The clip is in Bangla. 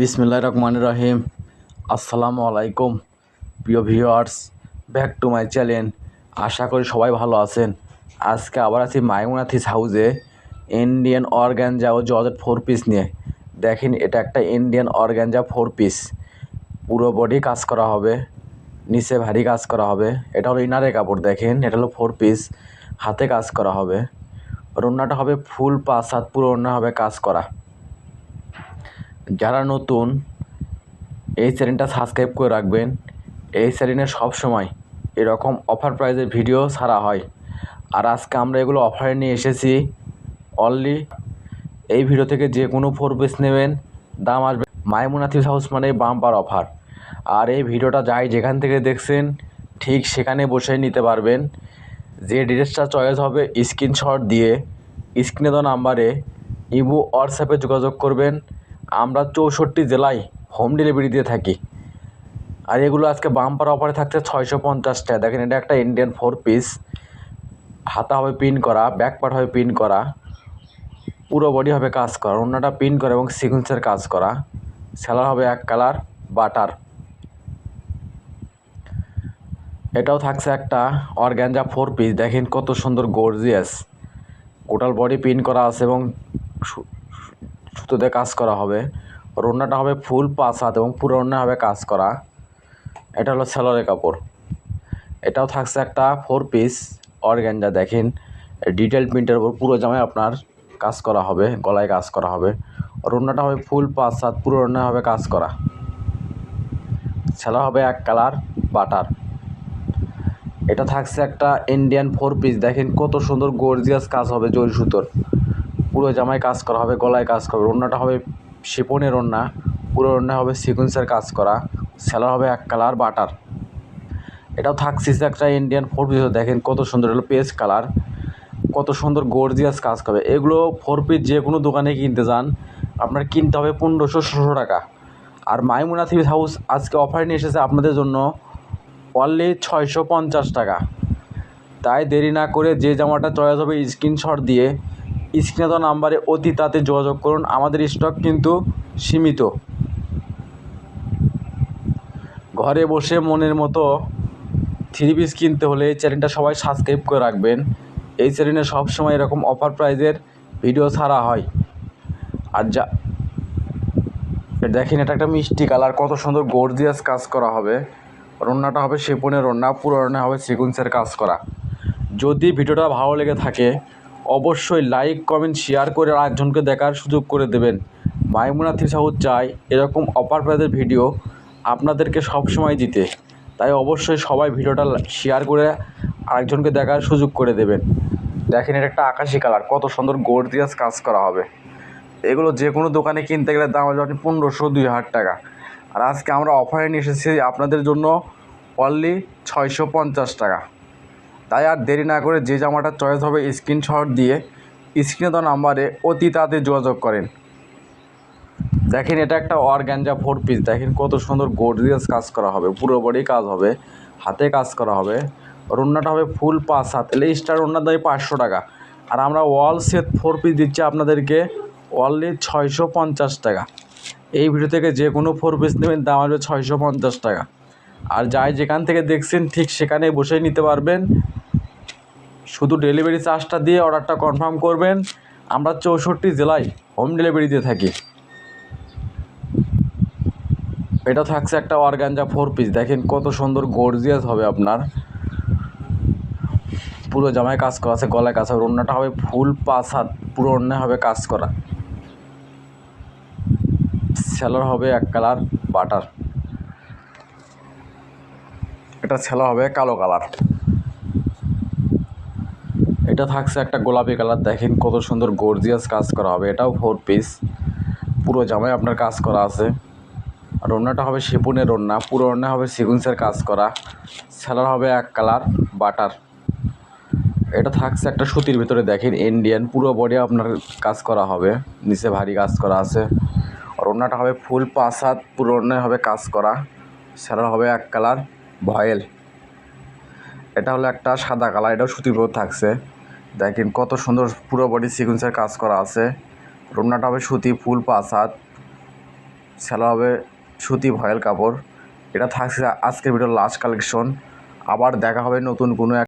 বিসমিল্লাহ রহমান রহিম। আসসালামু আলাইকুম প্রিয় viewers, back to my channel. আশা করি সবাই ভালো আছেন। আজকে আবার আছি মাইমুনাথিস হাউসে ইন্ডিয়ান অর্গ্যানজা ও জর্জেট ফোর পিস নিয়ে। দেখেন, এটা একটা ইন্ডিয়ান অর্গ্যানজা ফোর পিস পুরো বডি কাজ করা হবে, নিচে ভারী কাজ করা হবে। এটা হলো ইনারের কাপড়, দেখেন, এটা হলো ফোর পিস হাতে কাজ করা হবে। রান্নাটা হবে ফুল পাঁচ হাত, পুরো রান্না হবে কাজ করা। যারা নতুন, এই চ্যানেলটা সাবস্ক্রাইব করে রাখবেন। এই চ্যানেলে সবসময় এরকম অফার প্রাইজের ভিডিও ছাড়া হয়। আর আজকে আমরা এগুলো অফারে নিয়ে এসেছি। অনলি এই ভিডিও থেকে যে কোনো ফোর পিস নেবেন, দাম আসবে মাইমুনাথিস হাউস মানে বাম্পার অফার আর এই ভিডিওটা যাই যেখান থেকে দেখছেন, ঠিক সেখানে বসে নিতে পারবেন। যে ড্রেসটা চয়েস হবে স্ক্রিনশট দিয়ে স্ক্রিনে দেওয়া নাম্বারে ইবু হোয়াটসঅ্যাপে যোগাযোগ করবেন। আমরা চৌষট্টি জেলায় হোম ডেলিভারি দিয়ে থাকি। আর এগুলো আজকে বাম্পার অফারে থাকছে ছয়শো পঞ্চাশ টাকা। দেখেন, এটা একটা ইন্ডিয়ান ফোর পিস হাতা হবে পিন করা ব্যাক পার্ট হবে পিন করা। পুরো বডি হবে কাজ করা। অন্যটা পিন করা এবং সিকুয়েন্সের কাজ করা। সেলার হবে এক কালার বাটার এটাও থাকছে একটা অর্গ্যানজা ফোর পিস দেখেন কত সুন্দর গর্জিয়াস টোটাল বডি পিন করা আছে এবং সুতোতে কাজ করা হবে। রান্নাটা হবে ফুল পাঁচ হাত এবং পুরো রান্না হবে কাজ করা। এটা হলো সেলরের কাপড়। এটাও থাকছে একটা ফোর পিস অর্গ্যানজা দেখেন। ডিটেল প্রিন্টের উপর পুরো জামায় আপনার কাজ করা হবে, গলায় কাজ করা হবে। রান্নাটা হবে ফুল পাঁচ হাত, পুরো রান্না হবে কাজ করা। সেলা হবে এক কালার বাটার। এটা থাকছে একটা ইন্ডিয়ান ফোর পিস দেখেন কত সুন্দর গর্জিয়াস কাজ হবে জরি সুতোর। পুরো জামায় কাজ করা হবে, গলায় কাজ করা ওড়নাটা হবে শিপনের ওড়না পুরো ওড়না হবে সিকুয়েন্সের কাজ করা। সেলার হবে এক কালার বাটার। এটাও থাকছে একটা ইন্ডিয়ান ফোর পিস দেখেন কত সুন্দর হলো পেস্ট কালার। কত সুন্দর গর্জিয়াস কাজ করবে। এগুলো ফোর পিস যে কোনো দোকানে কিনতে যান। আপনার কিনতে হবে পনেরোশো, ষোলোশো টাকা। আর মাইমুনা থিভিস হাউস আজকে অফার নিয়ে এসেছে আপনাদের জন্য অনলি ছয়শো পঞ্চাশ টাকা। তাই দেরি না করে যে জামাটা চয়েস হবে স্ক্রিনশট দিয়ে স্ক্রিনে দেওয়া নাম্বারে অতি তাতে যোগাযোগ করুন। আমাদের স্টক কিন্তু সীমিত। ঘরে বসে মনের মতো থ্রি পিস কিনতে হলে এই চ্যানেলটা সবাই সাবস্ক্রাইব করে রাখবেন। এই চ্যানেলে সবসময় এরকম অফার প্রাইজের ভিডিও ছাড়া হয়। আর যা দেখেন, এটা একটা মিষ্টি কালার, কত সুন্দর গর্জিয়াস কাজ করা হবে। রান্নাটা হবে শিপনের রান্না, পুরো রান্না হবে সিকুয়েন্সের কাজ করা। যদি ভিডিওটা ভালো লেগে থাকে অবশ্যই লাইক, কমেন্ট, শেয়ার করে আরেকজনকে দেখার সুযোগ করে দেবেন। মাইমুনা থিসাউদ চাই এরকম অপার প্রাইজের ভিডিও আপনাদেরকে সবসময় দিতে। তাই অবশ্যই সবাই ভিডিওটা শেয়ার করে আরেকজনকে দেখার সুযোগ করে দেবেন। দেখেন, এটা একটা আকাশি কালার। কত সুন্দর গর্জিয়াস কাজ করা হবে। এগুলো যে কোনো দোকানে কিনতে গেলে দাম আসবে আপনি পনেরোশো, দুই হাজার টাকা। আর আজকে আমরা অফারে নিয়ে এসেছি আপনাদের জন্য অনলি ছয়শো পঞ্চাশ টাকা। তাই আর দেরি না করে যে জামাটা চয়েস হবে স্ক্রিনশট দিয়ে স্ক্রিনে দেওয়া নাম্বারে অতি তাড়াতাড়ি যোগাযোগ করেন। দেখেন এটা একটা অর্গ্যানজা ফোর পিস দেখেন কত সুন্দর গর্জিয়াস কাজ করা হবে। পুরো বডি কাজ হবে, হাতে কাজ করা হবে। রান্নাটা হবে ফুল পাঁচ হাত। এলে স্টার রান্নার দাম পাঁচশো টাকা। আর আমরা ওয়াল সেট ফোর পিস দিচ্ছি আপনাদেরকে অনলি ছয়শো পঞ্চাশ টাকা। এই ভিডিও থেকে যে কোনো ফোর পিস নেবেন, দাম আসবে ছয়শো পঞ্চাশ টাকা। আর যাই যেখান থেকে দেখছেন, ঠিক সেখানে বসেই নিতে পারবেন। শুধু ডেলিভারি চার্জটা দিয়ে অর্ডারটা কনফার্ম করবেন। আমরা চৌষট্টি জেলায় হোম ডেলিভারি দিয়ে থাকি। এটা থাকছে একটা অর্গানজা ফোর পিস দেখেন কত সুন্দর গর্জিয়াস হবে আপনার। পুরো জামায় কাজ করা আছে, গলায় কাজ হবে অন্যটা হবে ফুল পাঁচ হাত, পুরো অন্য হবে কাজ করা। সেলার হবে এক কালার বাটার এটা ছেলা হবে কালো কালার এটা থাকছে একটা গোলাপি কালার। দেখেন কত সুন্দর গর্জিয়াস কাজ করা হবে। এটাও ফোর পিস পুরো জামায় আপনার কাজ করা আছে। আর ওড়নাটা হবে শিপুনের ওড়না। পুরো ওড়না হবে সিকুয়েন্সের কাজ করা। সেলার হবে এক কালার, বাটার। এটা থাকছে একটা সুতির ভিতরে। দেখেন ইন্ডিয়ান পুরো বডি আপনার কাজ করা হবে। নিচে ভারী কাজ করা আছে। আর ওড়নাটা হবে ফুল পাঁচ পুরো ওড়নায় হবে কাজ করা। সেলার হবে এক কালার, ভয়েল। এটা হলো একটা সাদা কালার। এটাও সুতির ভিতর থাকছে। দেখেন কত সুন্দর পুরো বডি সিকুয়েন্সের কাজ করা আছে। রুমনাটা হবে সুতি, ফুল পাঁচ সেলা হবে সুতি, ভয়েল কাপড়। এটা থাকছে আজকের ভিডিওর লাস্ট কালেকশন আবার দেখা হবে নতুন কোনো এক